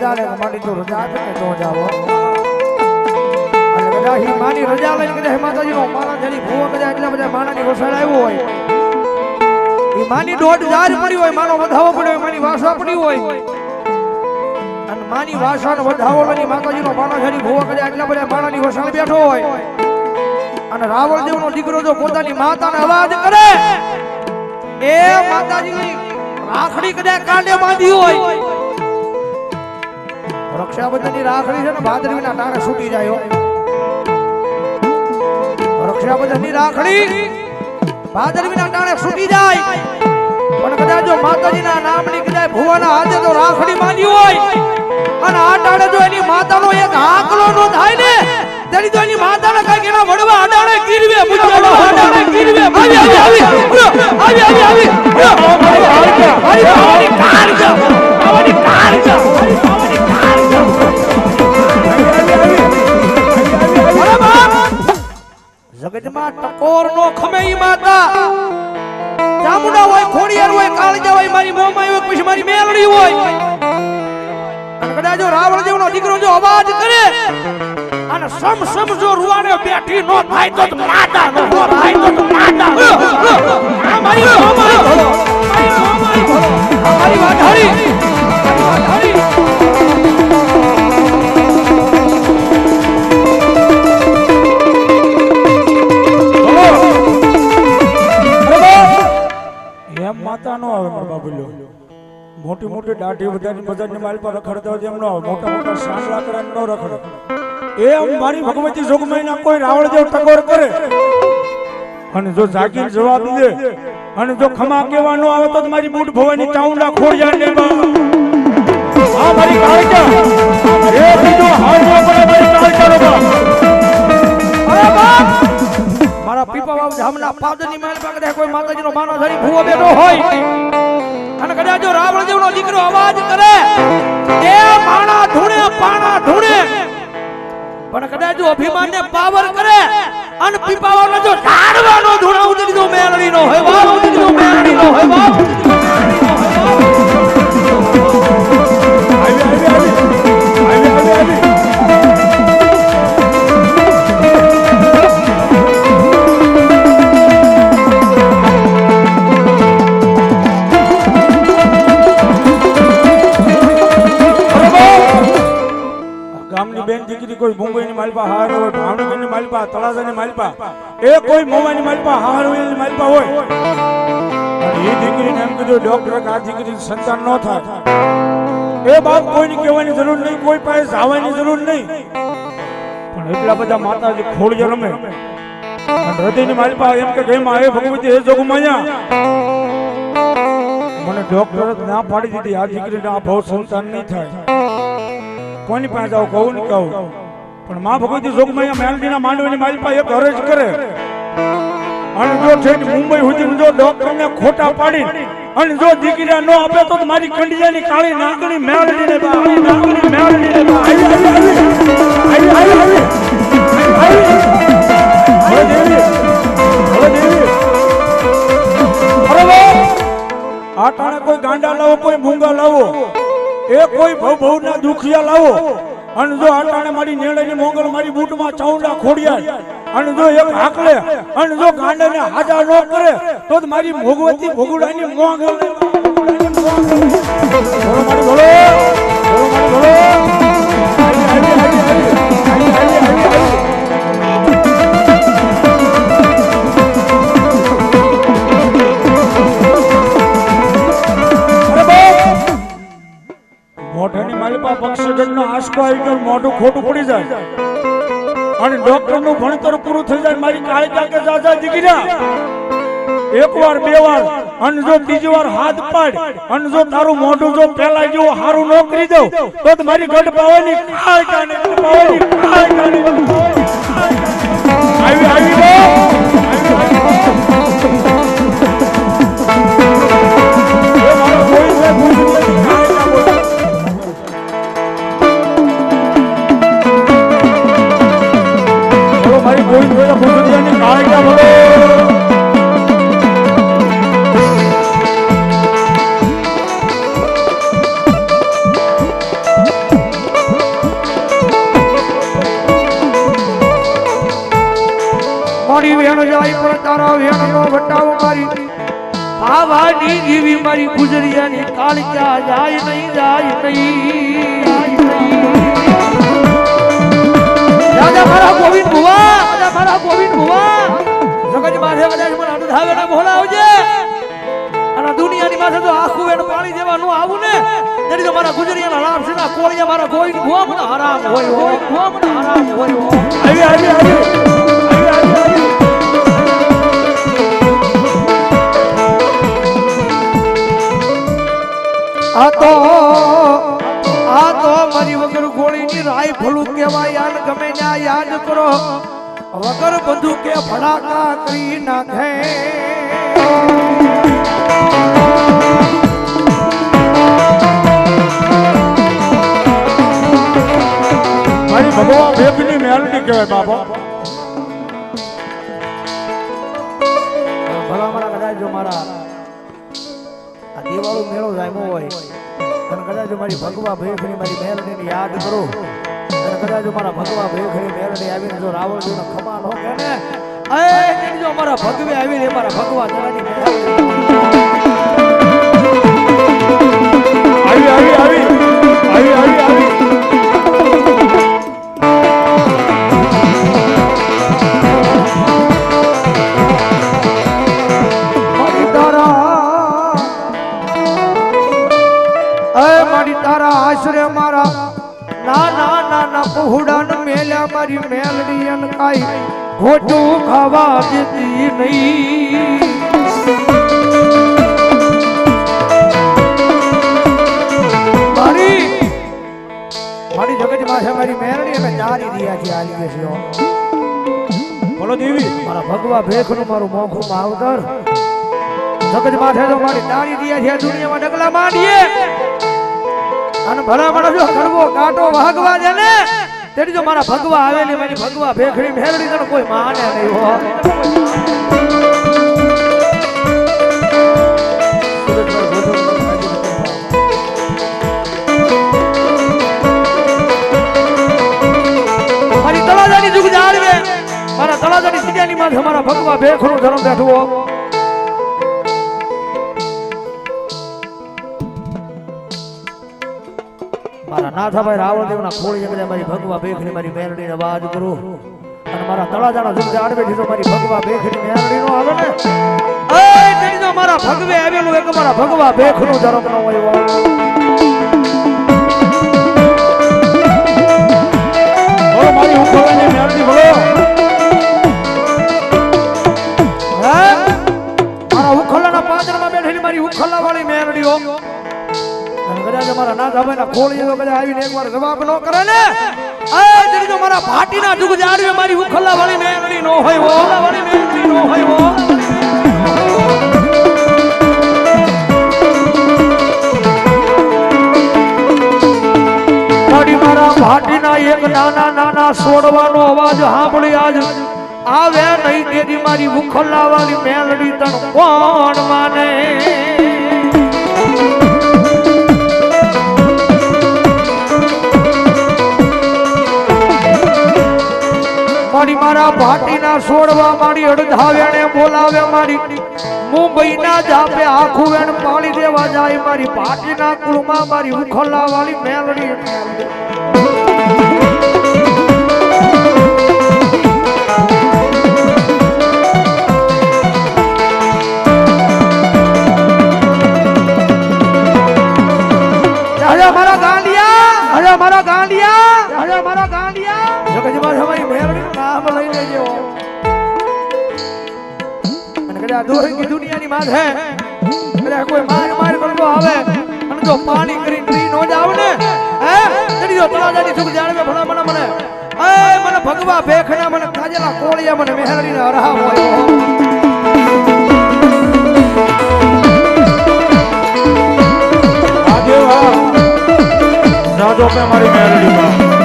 મારી તો રજા આપે ને તો જાવો માની બધા માણાની માની માનો માની માની માનો બધા માણાની વસાડ હોય. અને રાવણ દેવનો દીકરો જો પોતાની માતાને અવાજ કરે, એ માતાજીની રાખડી કદાચ કાંડે બાંધી હોય. રક્ષાબંધનની રાખડી છે ને ભાદરવીના ટાણે છૂટી જાય. રક્ષાબંધનની રાખડી ભાદરવીના ટાણે છૂટી જાય પણ કદાચ જો માતાજીના નામની કદાચ ભુવાના હાથે તો રાખડી માંડી હોય અને આ ટાણે જો એની માતાનો એક આંકડો નો થાય ને તેની તો એની માતાને કઈ એના વડવા અડાણે ગીરવે મુજબ અડાણે ગીરવે આવી આવી આવી આવી આવી આવી જગતમાં ટકોર નો ખમે માતા. ચામુંડા હોય, ખોડિયાર હોય, કાળજા હોય, મારી મોમાઈ હોય, પછી મારી મેલડી હોય. અને જો રાવણ દેવનો દીકરો જો અવાજ કરે, અને સમ સમ જો રૂવાડે બેઠી નો થાય તો માતા નો થાય તો માતા મારી મોટી દાઢી વધારી બધાની માલ પર રખડતો હોય એમ નો મોટા મોટા શાન લાકડા નો રખડે. એ મારી ભગવતી જોગમાઈના કોઈ રાવણ જેવ ટકોર કરે. અને જો જાગીર જવાબ દે, અને જો ખમા કેવા નો આવે તો મારી બૂટ ભવાની ચાઉંડા ખોડિયા ને આ મારી કાળકા એ બીજો હારવો પડે મારી કાળજાનો બા. અરે બાપ! મારા પીપા બાપ જામના પાદરની માલ કદાચ કોઈ માતાજીનો માનો ધરી ભૂવો બેઠો હોય. અને કદાચ જો રાવણ દેવનો દીકરો અવાજ કરે એ પાણા ધૂણે પાણા ધૂણે. પણ કદાચ જો અભિમાનને પાવર કરે, અને પીપાવાનો જો ઢાળવાનો ધૂણા ઉતરી દો મેળવી નો હોય બાપ ઉતરી દો મેળવી નો હોય બાપ માલપા, તળાજાની માલિપા. એ કોઈ મોવાની માલિપા એની માલપા હોય. એ દીકરીને એમ કીધું, ડોક્ટર આ દીકરી સંતાન ન થાય. એ બાપ કોઈની કહેવાની જરૂર નહીં, કોઈ પાસે જવાની જરૂર નહીં. પણ એટલા બધા માતાજી ખોડિયા રમે. હૃદયની માલિપા એમ કે, ગઈ માં એ ભગવતી એ મને ડોક્ટર ના પાડી દીધી, આ દીકરીને આ ભાવ સંતાન નહીં થાય. કોની પાસે જાવ કહું ને કહું? પણ માં ભગવતી જોગમાયા મેલડીના માંડવીની માલપા એક અરજ કરે અને ઠેઠ મુંબઈ સુધી જો ડોક્ટરને ખોટા પાડી અને જો દીકરા ન આપે તો મારી કંડિયાની કાળી નાગણી મેલડીને બા, આવી નાગણી મેલડીને આવી, આવી, આવી. આવી, આવી, દેવી, દેવી. અરે આ ટાણે કોઈ ગાંડા લાવો કોઈ મૂંગા લાવો એ કોઈ ભવ ભવના દુખિયા લાવો અને જો આ મારી નેળેની મોંગલ મારી બૂટમાં ચાઉંડા ખોડિયા અને જો એક હાકલે, અને જો ગાંડાને હાજા ન કરે, તો મારી ભોગવતી ભોગુડાની મોંગલ મારી બોલો. મોઢાની માલિપા પક્ષીગણનો આશકો આવી ગયો, મોઢું ખોટું પડી જાય. અને ડોક્ટરનું ભણતર પૂરું થઈ જાય, મારી કાળી કાકે જાજા દીકરા એક વાર બે વાર, અને જો બીજી વાર હાથ પાડ, અને જો તારું મોઢું જો પેલા જેવું હારું ન કરી દઉં, તો મારી ગઢ પાવાની કાળ કાને પાવાની કાળ આવી આવી. ભાવાની જીવી મારી ગુજરિયાની કાળિયા જાય નહીં જાય નહીં. રાજા મારા ગોવિંદ ભુવા, રાજા મારા ગોવિંદ ભુવા. જગત માથે કદાચ મને અનુધાવે ને બોલાવજે અને દુનિયાની માથે તો આખું એનું પાણી દેવાનું આવું ને, તેની તો મારા ગુજરિયાના રામ સિંહના કોળિયા મારા ગોવિંદ ભુવા મને હરામ હોય હોય, ભુવા મને હરામ હોય. આવી આવી આવી. વગર બંદૂક કે ભડાકા કરી નાખે. મારી ભગવાન ભેગની મેલડી કહેવાય બાપા. ભલા મારા કદાચ જો મારા આ દિવાળો મેળો જામ્યો હોય અને કદાચ જો મારી ભગવા ભેખની મારી મેલડીને યાદ કરો. અને કદાચ અમારા મારા ભગવા ભેખની મેલડી આવીને જો રાવણજીનો ખમા નો કે ને, એ જો મારા ભગવે આવીને મારા ભગવા જવાની કાઈ ખોટું ખાવા દેતી નહીં. મારી મારી જગત માથે મારી મેલડી અમે ચારી દિયા છે આલી છે બોલો દેવી. મારા ભગવા મોખું માવતર જગત તો મારી તાળી દિયા છે દુનિયામાં ડગલા માંડીએ. અને ભલા માણસ જો કરવો કાંટો વાગવા દે ને તેની જો મારા ભગવા આવેલી મારી ભગવા ભેખડી મેલડી તને કોઈ માને નહીં હો. મારી તળાજાની જુગ જાળવે. મારા તળાજાની સીજાની માથે મારા ભગવા ભેખનું ધર્મ બેઠું નાથાભાઈ રાવણદેવના ખોળી અંદર મારી ભગવા બેખની મારી મેરડીને અવાજ કરો. અને મારા તળાજાના જુગ જાળવેથી તો મારી ભગવા બેખની મેરડી નો? આવે ને મારા ભગવે આવેલું એક મારા ભગવા બેખનું ધર્મ નો હોય મારા નાથાભાઈના ખોળી તો આવીને એકવાર જવાબ ન કરે ને? એ તેની મારા ભાટીના જુગ જાડવે મારી ઉખલ્લા વાળી મેરડી નો હોય હો. વાળી મેરડી નો હોય વો મારી ભાટીના એક નાના નાના સોડવાનો અવાજ સાંભળી આજ આવે નહીં તેજી મારી ઉખલ્લા વાળી મેલડી તણ કોણ માને? મારી, મારા ભાટીના છોડવા મારી અડધાવ્યાને બોલાવે મારી. મુંબઈના જાપે આખું વેણ પાણી દેવા જાય મારી. ભાટીના કુળમાં મારી ઉખલા વાળી મેલડી કદાચ દોરંગી દુનિયાની માથે કદાચ કોઈ માર માર કરતો આવે. અને જો પાણી કરી ટ્રી નો જાવ ને. હે? તેની જો તળાજાની સુખ જાણવે ભણા મને. મને એ મને ભગવા ભેખના, મને કાજેલા કોળિયા, મને મેહરડીને અરહા હોય. રાજો પે મારી મેલડીમાં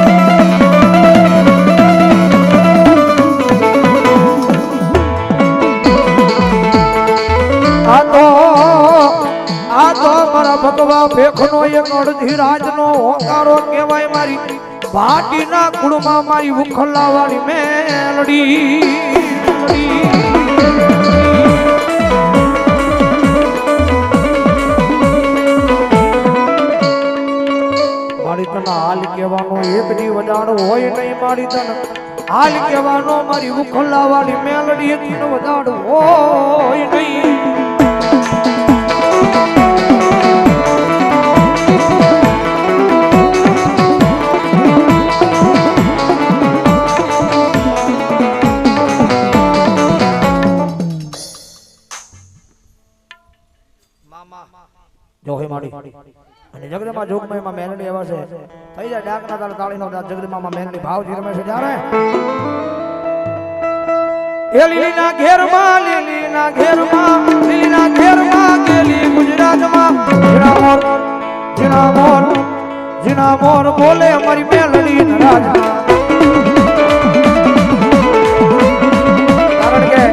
ભગવા ભેખનો એક અડધી રાતનો હોકારો કહેવાય મારી. ભાટીના કુળમાં મારી ઉખલા વાળી મેલડી. મારી તને હાલ કહેવાનો એક દી વધારો હોય નહીં મારી તને. હાલ કહેવાનો મારી ઉખલ્લા વાળી મેલડી વધારો હોય નહીં. હે માડી. અને જગદંબા જોગમયમાં મેલડી એવા છે. થઈ જાય ડાકના તાળ, તાળીનો દાંત જગદંબામાં મેલડી ભાવથી રમે છે જ્યારે. એ ઘેરમાં, લીલીના ઘેરમાં લીલીના ઘેરમાં ગેલી ગુજરાતમાં. જીણા મોર જીણા મોર જીણા મોર બોલે અમારી મેલડી રાજા કારણ કે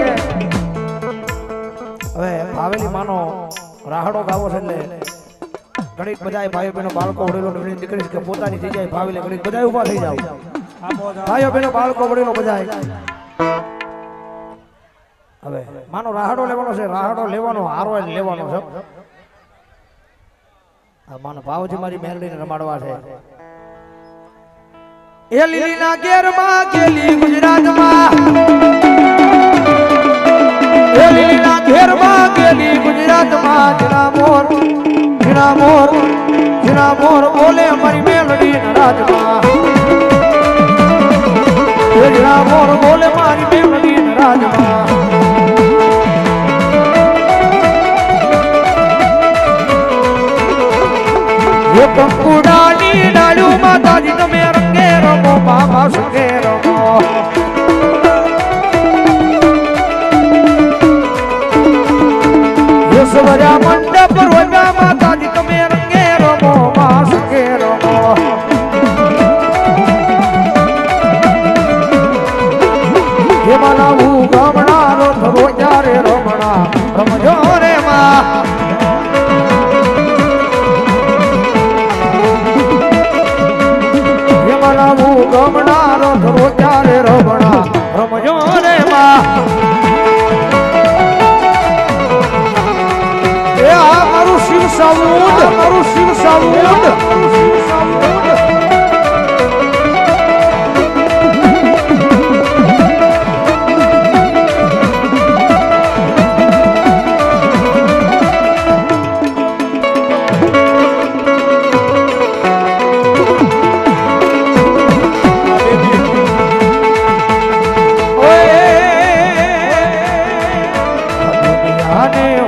હવે ભાવેલી માનો રાહડો ગાવો છે એટલે ઘડીક બધાય ભાઈઓ બહેનો બાળકો વડીલો ઘણી કે પોતાની જગ્યાએ ભાવેલી ઘડીક બધાય ઊભા થઈ જાવ ભાઈઓ બહેનો, બાળકો વડીલો બધાય. હવે માનો રાહડો લેવાનો છે, રાહડો લેવાનો હારો લેવાનો છે. આ માનો ભાવજી મારી મેલડીને રમાડવા છે. એ લીલીના ઘેરમાં ગેલી ગુજરાતમાં. એ લીલીના ઘેરમાં ગેલી ગુજરાતમાં જીણા મોર. જીણા મોર જીણા મોર બોલે મારી મેલડી રાજમાં. એ મોર બોલે મારી મેલડી રાજમાં. એ કંકુડાની ડાળું માતાજી, તમે રંગે રમો, બાબા સંગે રમો. યશવર્યા મંડપ સાવુંડ મારું શિવ સાવુંડ દુનિયાને